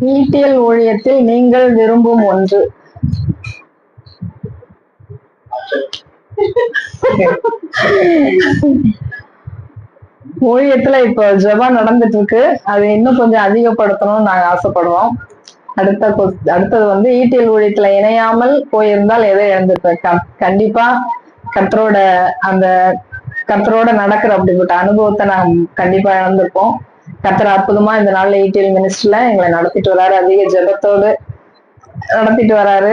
ஈட்டியல் ஊழியத்தில் நீங்கள் விரும்பும் ஒன்று. ஊழியத்துல இப்ப ஜெபம் நடந்துட்டு இருக்கு அது இன்னும் கொஞ்சம் அதிகப்படுத்தணும்னு நாங்க ஆசைப்படுவோம் அடுத்த அடுத்தது வந்து ஈட்டியல் ஊழியத்துல இணையாமல் போயிருந்தால் எதை இழந்திருப்பேன் க- கண்டிப்பா கத்தரோட அந்த கத்தரோட நடக்கிற அப்படிப்பட்ட அனுபவத்தை நான் கண்டிப்பா இழந்திருப்போம். கத்தர் அற்புதமா இந்த நாள்ல ஈட்டியல் மினிஸ்டர்ல எங்களை நடத்திட்டு வராரு. அதிக ஜெபத்தோடு நடத்திட்டு வராரு.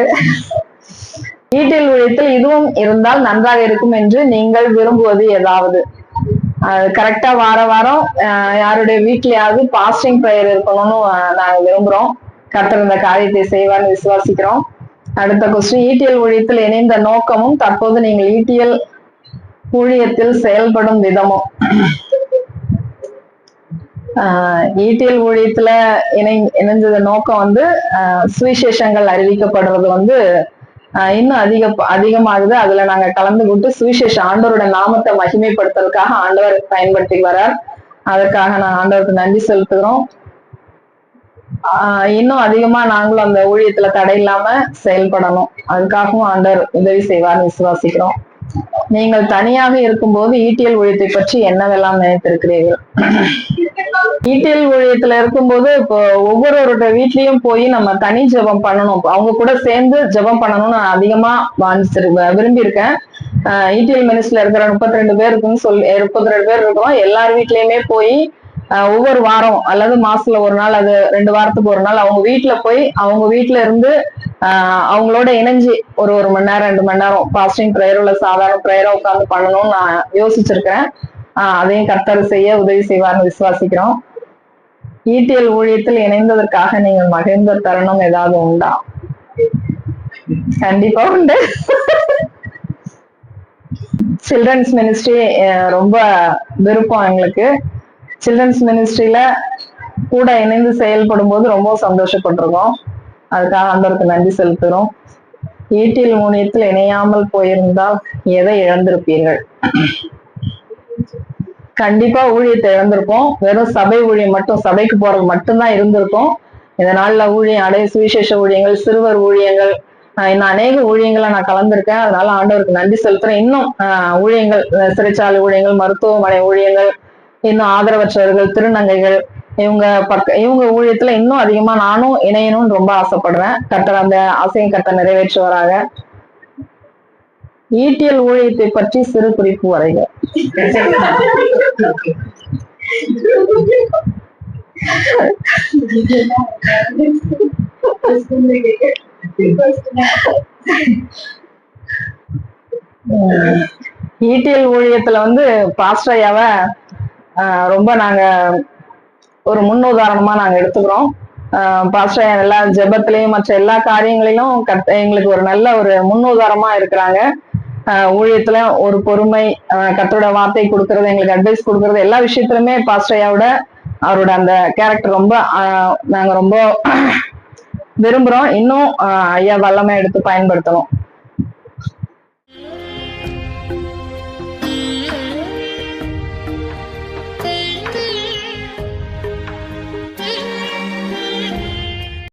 ஈட்டியல் ஊழியத்தில் இதுவும் இருந்தால் நன்றாக இருக்கும் என்று நீங்கள் விரும்புவது ஏதாவது? கரெக்டா வார வாரம் ஆஹ் யாருடைய வீட்லயாவது பாஸ்டிங் ப்ரேயர் இருக்கணும்னு நாங்க விரும்புறோம். கத்தர் இந்த காரியத்தை செய்வார்னு விசுவாசிக்கிறோம். அடுத்த கொஸ்டின் ஈட்டியல் ஊழியத்தில் இணைந்த நோக்கமும் தற்போது நீங்கள் ஈட்டியல் ஊழியத்தில் செயல்படும் விதமும். ஈட்டியல் ஊழியத்துல இணை இணைஞ்சது நோக்கம் வந்து ஆஹ் சுவிசேஷங்கள் அறிவிக்கப்படுறது வந்து இன்னும் அதிக அதிகமாகுது. அதுல நாங்க கலந்துகிட்டு சுவிசேஷ ஆண்டவரோட நாமத்தை மகிமைப்படுத்துறதுக்காக ஆண்டவர் பயன்படுத்தி வரார். அதற்காக நான் ஆண்டவருக்கு நன்றி செலுத்துகிறோம். ஆஹ் இன்னும் அதிகமா நாங்களும் அந்த ஊழியத்துல தடை இல்லாம செயல்படணும். அதுக்காகவும் ஆண்டவர் உதவி செய்வார்னு விசுவாசிக்கிறோம். நீங்கள் தனியாக இருக்கும்போது ஈட்டியல் ஊழியத்தை பற்றி என்னவெல்லாம் நினைத்திருக்கிறீர்கள்? ஈட்டியல் ஊழியத்துல இருக்கும்போது இப்போ ஒவ்வொருவரோட வீட்லயும் போய் நம்ம தனி ஜெபம் பண்ணணும். அவங்க கூட சேர்ந்து ஜெபம் பண்ணணும்னு நான் அதிகமா வாஞ்சிச்சிரு விரும்பி இருக்கேன் ஈட்டியல் மினிஸ்ட்ல இருக்கிற முப்பத்தி ரெண்டு பேர் இருக்குன்னு சொல்லி முப்பத்தி ரெண்டு பேர் இருக்கிறோம். எல்லார் வீட்லயுமே போய் ஒவ்வொரு வாரம் அல்லது மாசத்துல ஒரு நாள் அது ரெண்டு வாரத்துக்கு ஒரு நாள் அவங்க வீட்டுல போய் அவங்க வீட்டுல இருந்து அவங்களோட இணைஞ்சு ஒரு ஒரு மணி நேரம் ரெண்டு மணி நேரம் பாஸ்டிங் ப்ரேயர் உள்ள சாதாரண ப்ரேயரா உட்காந்து பண்ணணும்னு நான் யோசிச்சிருக்கிறேன். ஆஹ் அதையும் கர்த்தர் செய்ய உதவி செய்வார்னு விசுவாசிக்கிறோம். ஈட்டியல் ஊழியத்தில் இணைந்ததற்காக நீங்கள் மகிழ்ந்த தருணம் ஏதாவது உண்டா? கண்டிப்பா உண்டு. சில்ட்ரன்ஸ் மினிஸ்ட்ரி ரொம்ப விருப்பம் எங்களுக்கு. சில்ட்ரன்ஸ் மினிஸ்ட்ரியில கூட இணைந்து செயல்படும் போது ரொம்ப சந்தோஷப்பட்டிருக்கோம். அதுக்காக ஆண்டவருக்கு நன்றி செலுத்துகிறோம். ஈட்டியல் ஊழியத்தில் இணையாமல் போயிருந்தால் எதை இழந்திருப்பீர்கள்? கண்டிப்பா ஊழியத்தை இழந்திருப்போம். வெறும் சபை ஊழியம் மட்டும் சபைக்கு போறது மட்டும்தான் இருந்திருக்கும். இதனால ஊழியம் அடைய சுவிசேஷ ஊழியங்கள் சிறுவர் ஊழியங்கள் இன்னும் அநேக ஊழியங்களை நான் கலந்திருக்கேன். அதனால ஆண்டவருக்கு நன்றி செலுத்துறேன். இன்னும் ஊழியங்கள் சிறைச்சாலை ஊழியங்கள் மருத்துவமனை ஊழியங்கள் இன்னும் ஆதரவற்றவர்கள் திருநங்கைகள் இவங்க பக்க இவங்க ஊழியத்துல இன்னும் அதிகமா நானும் இணையணும்னு ரொம்ப ஆசைப்படுறேன். கர்த்தர் அந்த ஆசையும் கர்த்தர் நிறைவேற்றுவாராக. ஈட்டியல் ஊழியத்தை பற்றி சிறு குறிப்பு வரைகள் உம் ஈட்டியல் ஊழியத்துல வந்து பாஸ்டையாவ ஆஹ் ரொம்ப நாங்க ஒரு முன்னுதாரணமா நாங்க எடுத்துக்கிறோம். ஆஹ் எல்லா ஜெபத்திலையும் மற்ற எல்லா காரியங்களிலும் எங்களுக்கு ஒரு நல்ல ஒரு முன்னுதாரணமா இருக்கிறாங்க. ஊழியத்துல ஒரு பொறுமை கத்தோட வார்த்தை கொடுக்கறது எங்களுக்கு அட்வைஸ் கொடுக்கறது எல்லா விஷயத்திலுமே பாஸ்டையாவோட அவரோட அந்த கேரக்டர் ரொம்ப நாங்க ரொம்ப விரும்புறோம். இன்னும் ஐயா வல்லமை எடுத்து பயன்படுத்தணும்.